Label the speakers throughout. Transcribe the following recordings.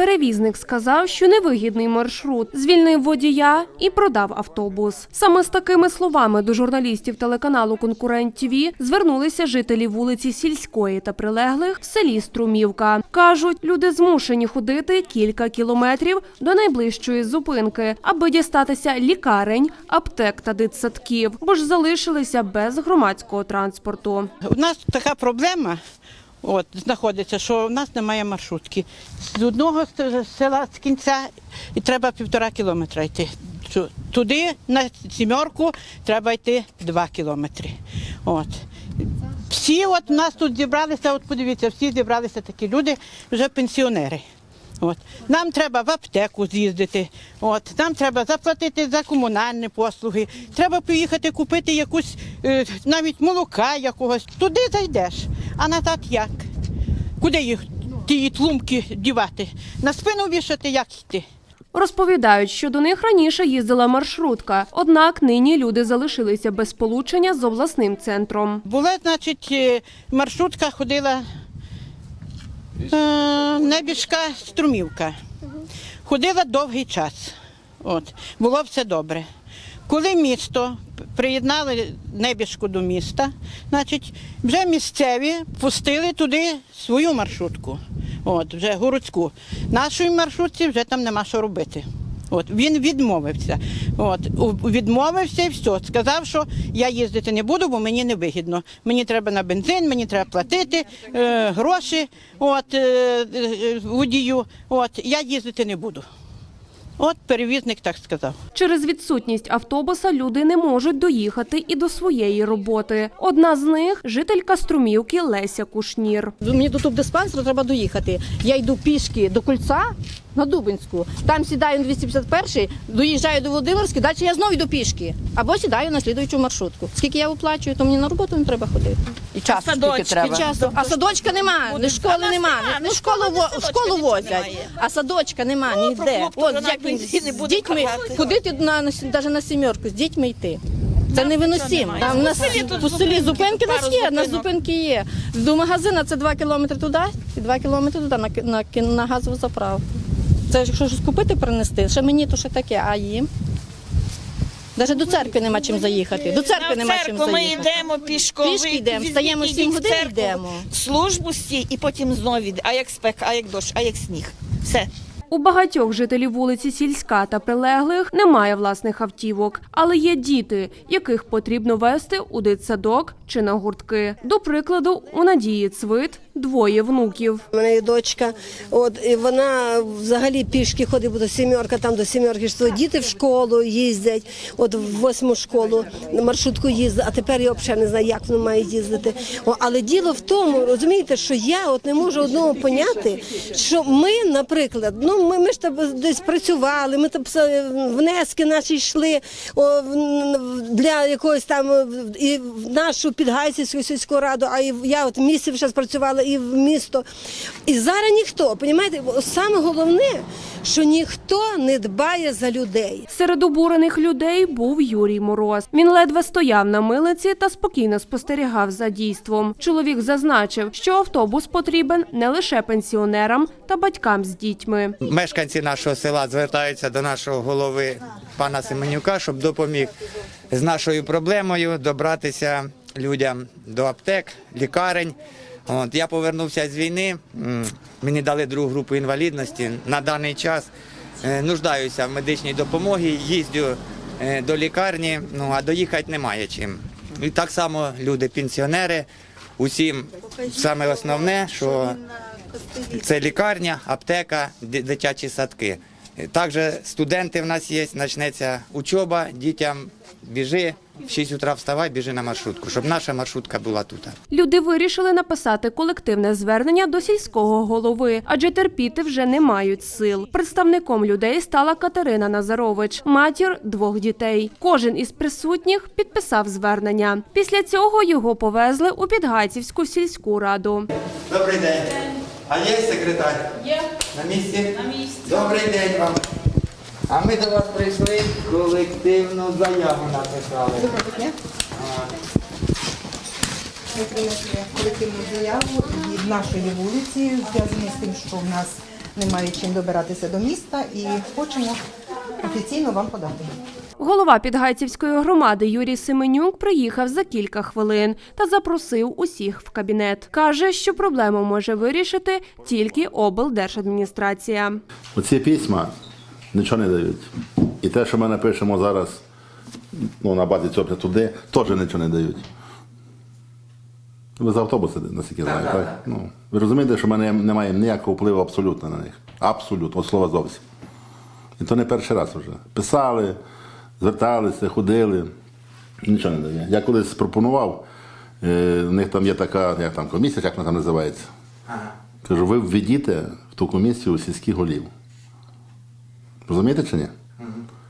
Speaker 1: Перевізник сказав, що невигідний маршрут, звільнив водія і продав автобус. Саме з такими словами до журналістів телеканалу Конкурент ТВ звернулися жителі вулиці Сільської та прилеглих в селі Струмівка. кажуть, люди змушені ходити кілька кілометрів до найближчої зупинки, аби дістатися лікарень, аптек та дитсадків, бо ж залишилися без громадського транспорту.
Speaker 2: У нас така проблема от, знаходиться, що в нас немає маршрутки. З одного села з кінця і треба півтора кілометра йти. Туди на сімерку треба йти два кілометри. От. Всі от у нас тут зібралися, от подивіться, всі зібралися такі люди, вже пенсіонери. От. Нам треба в аптеку з'їздити, от. нам треба заплатити за комунальні послуги, треба поїхати купити якусь е, навіть молока якогось. Туди зайдеш, а назад як? Куди їх ті тлумки дівати? На спину вішати, як йти?
Speaker 1: Розповідають, що до них раніше їздила маршрутка, однак нині люди залишилися без сполучення з обласним центром.
Speaker 2: Була, значить, е, маршрутка ходила е, небіжка струмівка. Ходила довгий час. От. Було все добре. Коли місто приєднали небіжку до міста, значить, вже місцеві пустили туди свою маршрутку, от, вже городську. Нашої маршрутці вже там нема що робити. От, він відмовився. От, відмовився і все. Сказав, що я їздити не буду, бо мені не вигідно. Мені треба на бензин, мені треба платити е, гроші от, е, е, водію. От, я їздити не буду. От перевізник так сказав.
Speaker 1: Через відсутність автобуса люди не можуть доїхати і до своєї роботи. Одна з них жителька Струмівки Леся Кушнір.
Speaker 3: Мені до тубдиспансеру треба доїхати. Я йду пішки до кольця на Дубинську. Там сідаю на 251, доїжджаю до Володимирської, далі я знову йду пішки. Або сідаю на слідуючу маршрутку. Скільки я оплачую, то мені на роботу не треба ходити.
Speaker 4: І час скільки
Speaker 3: І
Speaker 4: треба.
Speaker 3: часу. А садочка нема, ні школи нема. Ну школу во- школу возять, а садочка нема ніде. От як він з дітьми ходити на навіть на сімерку, з дітьми йти. Це невиносимо. Там у нас по селі зупинки у нас є, у нас зупинки є. До магазина це 2 кілометри туди і 2 кілометри туди на, ки- на, ки- на газову заправку. Це якщо щось купити, принести, ще мені то ще таке, а їм. Навіть до церкви нема чим заїхати. До церкви нема чим
Speaker 5: церкву ми йдемо пішком.
Speaker 3: Пішки йдемо, встаємо
Speaker 5: ідіть
Speaker 3: годин,
Speaker 5: церкву,
Speaker 3: йдемо.
Speaker 5: Службу стій і потім знову йде. А як спека, а як дощ, а як сніг. Все.
Speaker 1: У багатьох жителів вулиці Сільська та прилеглих немає власних автівок, але є діти, яких потрібно вести у дитсадок чи на гуртки. До прикладу, у Надії Цвит двоє внуків.
Speaker 6: У мене є дочка, от і вона взагалі пішки ходить, до сімерка, там до сімерки що діти в школу їздять, от в восьму школу на маршрутку їздить, а тепер я взагалі не знаю, як воно має їздити. О, але діло в тому, розумієте, що я от не можу одного поняти, що ми, наприклад, ну ми, ми ж там десь працювали, ми там внески наші йшли о, для якогось там і в нашу підгайцівську сільську раду, а я от місті вже працювала і в місто. І зараз ніхто, понімаєте, саме головне, що ніхто не дбає за людей.
Speaker 1: Серед обурених людей був Юрій Мороз. Він ледве стояв на милиці та спокійно спостерігав за дійством. Чоловік зазначив, що автобус потрібен не лише пенсіонерам та батькам з дітьми.
Speaker 7: Мешканці нашого села звертаються до нашого голови пана Семенюка, щоб допоміг з нашою проблемою добратися людям до аптек, лікарень. От, я повернувся з війни, мені дали другу групу інвалідності. На даний час е, нуждаюся в медичній допомогі, їздю е, до лікарні, ну а доїхати немає чим. І так само люди, пенсіонери, усім саме основне, що це лікарня, аптека, дитячі садки. Також студенти в нас є, почнеться учоба, дітям біжи, в 6 утра вставай, біжи на маршрутку, щоб наша маршрутка була тут.
Speaker 1: Люди вирішили написати колективне звернення до сільського голови, адже терпіти вже не мають сил. Представником людей стала Катерина Назарович, матір двох дітей. Кожен із присутніх підписав звернення. Після цього його повезли у Підгайцівську сільську раду.
Speaker 7: Добрий день. А є секретар? Є. На місці? На місці. Добрий день вам. А ми до вас прийшли, колективну заяву написали.
Speaker 8: Ми принесли колективну заяву від нашої вулиці, зв'язані з тим, що в нас
Speaker 4: не мають чим добиратися до міста і хочемо офіційно вам подати.
Speaker 1: Голова Підгайцівської громади Юрій Семенюк приїхав за кілька хвилин та запросив усіх в кабінет. Каже, що проблему може вирішити тільки облдержадміністрація.
Speaker 8: Оці письма нічого не дають. І те, що ми напишемо зараз ну, на базі цього туди, теж нічого не дають. Ви за автобуси, наскільки знаю, так? Ну, ви розумієте, що в мене немає ніякого впливу абсолютно на них. Абсолютно, от слова зовсім. І то не перший раз вже. Писали, зверталися, ходили. Нічого не дає. Я колись пропонував, е, у них там є така як там, комісія, як вона там називається. Кажу, ви введіть в ту комісію сільських голів. Розумієте чи ні?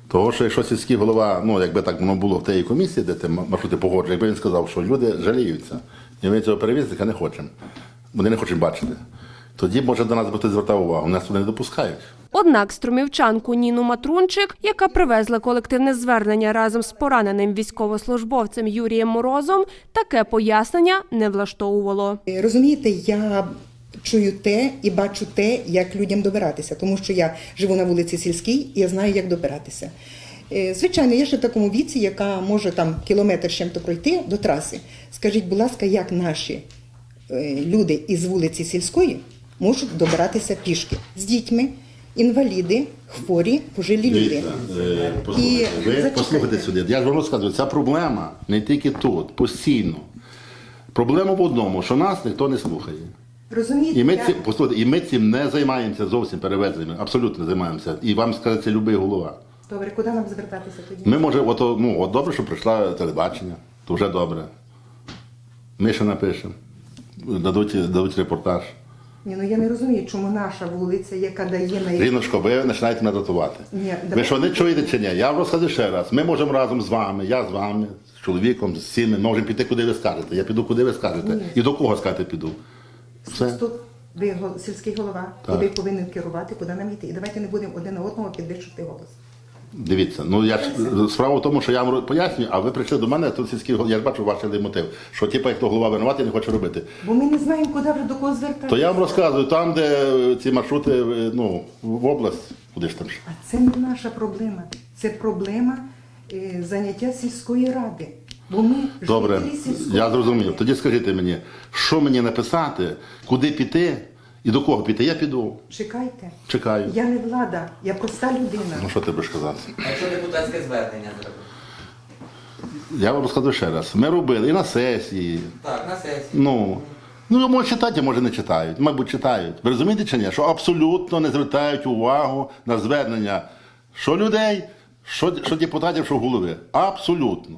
Speaker 8: Того, що якщо сільський голова, ну якби так воно було в тієї комісії, де ти маршрути погоджує, якби він сказав, що люди жаліються, і ми цього перевізника не хочемо. Вони не хочуть бачити. Тоді може до нас би хтось звертав увагу, нас туди не допускають.
Speaker 1: Однак струмівчанку Ніну Матрунчик, яка привезла колективне звернення разом з пораненим військовослужбовцем Юрієм Морозом, таке пояснення не влаштовувало.
Speaker 4: Розумієте, я чую те і бачу те, як людям добиратися, тому що я живу на вулиці Сільській і я знаю, як добиратися. Е, Звичайно, я ще в такому віці, яка може там кілометр чим-то пройти до траси. Скажіть, будь ласка, як наші е, люди із вулиці Сільської можуть добиратися пішки з дітьми, інваліди, хворі, пожилі люди.
Speaker 8: Е, послухайте,
Speaker 4: І
Speaker 8: ви
Speaker 4: зачекайте.
Speaker 8: послухайте сюди. Я ж вам розказую, ця проблема не тільки тут, постійно. Проблема в одному, що нас ніхто не слухає.
Speaker 4: Розумієте,
Speaker 8: І ми цим, послухайте, і ми цим не займаємося зовсім перевезеннями, абсолютно не займаємося. І вам скаже це любий голова.
Speaker 4: Добре, куди нам звертатися тоді?
Speaker 8: Ми може, ото, ну, от добре, що прийшла телебачення, то вже добре. Ми ще напишемо, дадуть, дадуть репортаж.
Speaker 4: Ні, ну я не розумію, чому наша вулиця, яка дає на
Speaker 8: Ріночко, ви починаєте мене дратувати.
Speaker 4: Ні,
Speaker 8: ви що не чуєте чи ні? Я вам розкажу ще раз. Ми можемо разом з вами, я з вами, з чоловіком, з ми можемо піти, куди ви скажете. Я піду, куди ви скажете. І до кого скажете піду. Все.
Speaker 4: Тут ви сільський голова,
Speaker 8: Так.
Speaker 4: і ви повинен керувати, куди нам йти. І давайте не будемо один на одного підвищувати голос.
Speaker 8: Дивіться, ну я ж справа в тому, що я вам пояснюю, а ви прийшли до мене, тут сільський голова, я ж бачу ваш мотив, що типу, як то голова винуватий, не хоче робити.
Speaker 4: Бо ми не знаємо, куди вже до кого звертатися.
Speaker 8: То я вам розказую, там, де е, ці маршрути, е, ну, в область, куди ж там ж.
Speaker 4: А це не наша проблема. Це проблема е, заняття сільської ради. Бо ми
Speaker 8: Добре,
Speaker 4: жителі
Speaker 8: я зрозумів. Тоді скажіть мені, що мені написати, куди піти і до кого піти? Я піду.
Speaker 4: Чекайте.
Speaker 8: Чекаю.
Speaker 4: Я не влада, я проста людина.
Speaker 8: Ну що ти будеш казати?
Speaker 9: А якщо депутатське звернення зробити?
Speaker 8: Я вам розкажу ще раз. Ми робили і на сесії.
Speaker 9: Так, на сесії.
Speaker 8: Ну. Ну, може читати, а може не читають. Мабуть, читають. Ви розумієте чи ні? Що абсолютно не звертають увагу на звернення що людей, що, що депутатів, що голови. Абсолютно.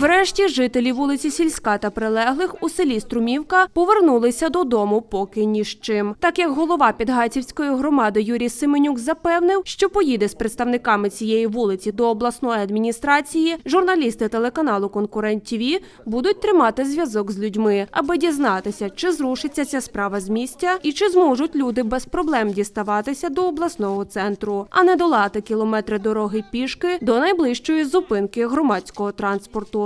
Speaker 1: Врешті жителі вулиці Сільська та прилеглих у селі Струмівка повернулися додому поки ні з чим. Так як голова Підгайцівської громади Юрій Семенюк запевнив, що поїде з представниками цієї вулиці до обласної адміністрації, журналісти телеканалу Конкурент ТІВІ будуть тримати зв'язок з людьми, аби дізнатися, чи зрушиться ця справа з місця і чи зможуть люди без проблем діставатися до обласного центру, а не долати кілометри дороги пішки до найближчої зупинки громадського транспорту.